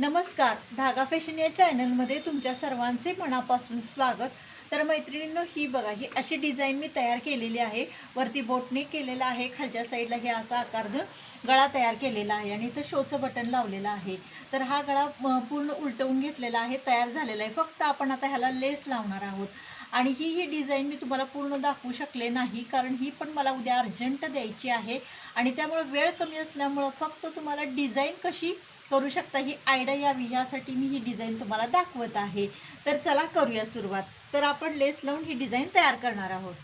नमस्कार. धागा फॅशन या चॅनलमध्ये तुमच्या सर्वांचे मनापासून स्वागत. तर मैत्रिणींनो ही बघा ही अशी डिझाईन मी तयार केलेली आहे. वरती बोटने केलेला आहे खालच्या साईडला हे असा आकार देऊन गळा तयार केलेला आहे आणि इथं शोचं बटन लावलेलं आहे. तर हा गळा पूर्ण उलटवून घेतलेला आहे तयार झालेला आहे. फक्त आपण आता ह्याला लेस लावणार आहोत. आणि ही ही डिझाईन मी तुम्हाला पूर्ण दाखवू शकले नाही कारण ही पण मला उद्या अर्जंट द्यायची आहे. आणि त्यामुळे वेळ कमी असल्यामुळं फक्त तुम्हाला डिझाईन कशी करू शकता ही आयडिया यावी यासाठी मी ही डिझाईन तुम्हाला दाखवत आहे. तर चला करूया सुरुवात. तर आपण लेस लावून ही डिझाईन तयार करणार आहोत.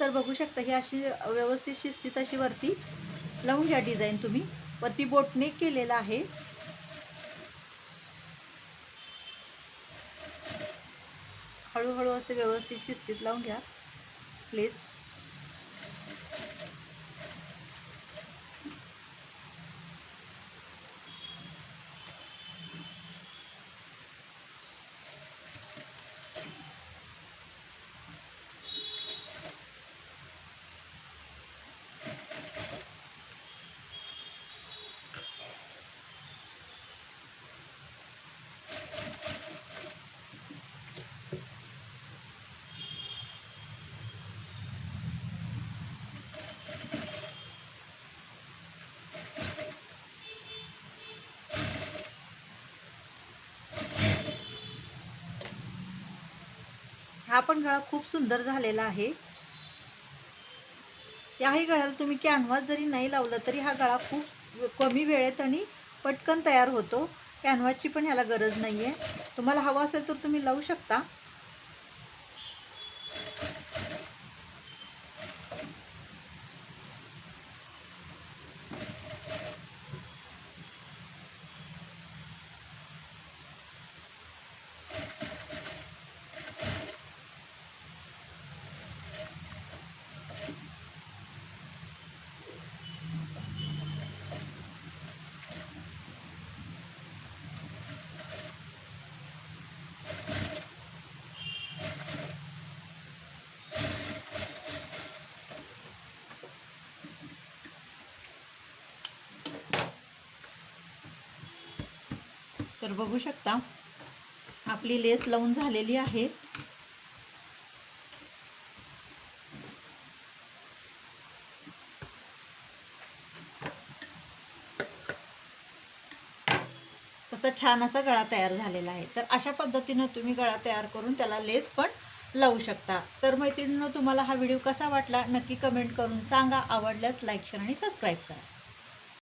तर बघू शकता ही अशी व्यवस्थित शिस्तीत अशी वरती लावून घ्या डिझाईन तुम्ही. वरती बोटने केलेला आहे. हळूहळू असे व्यवस्थित शिस्तीत लावून घ्या प्लीज हा पण गळा खूप सुंदर झालेला आहे. याही गळ्याला तुम्ही कॅनव्हास जरी नाही लावलं तरी हा गळा खूप कमी वेळेत आणि पटकन तयार होतो. कॅनव्हासची पण ह्याला गरज नाही आहे तुम्हाला हवा असेल तर तुम्ही लावू शकता. तर बघू शकता आपली लेस लावून झालेली आहे. तसा छान असा गळा तयार झालेला आहे. तर अशा पद्धतीनं तुम्ही गळा तयार करून त्याला लेस पण लावू शकता. तर मैत्रिणींनो तुम्हाला हा व्हिडिओ कसा वाटला नक्की कमेंट करून सांगा. आवडल्यास लाईक शेअर आणि सबस्क्राईब करा.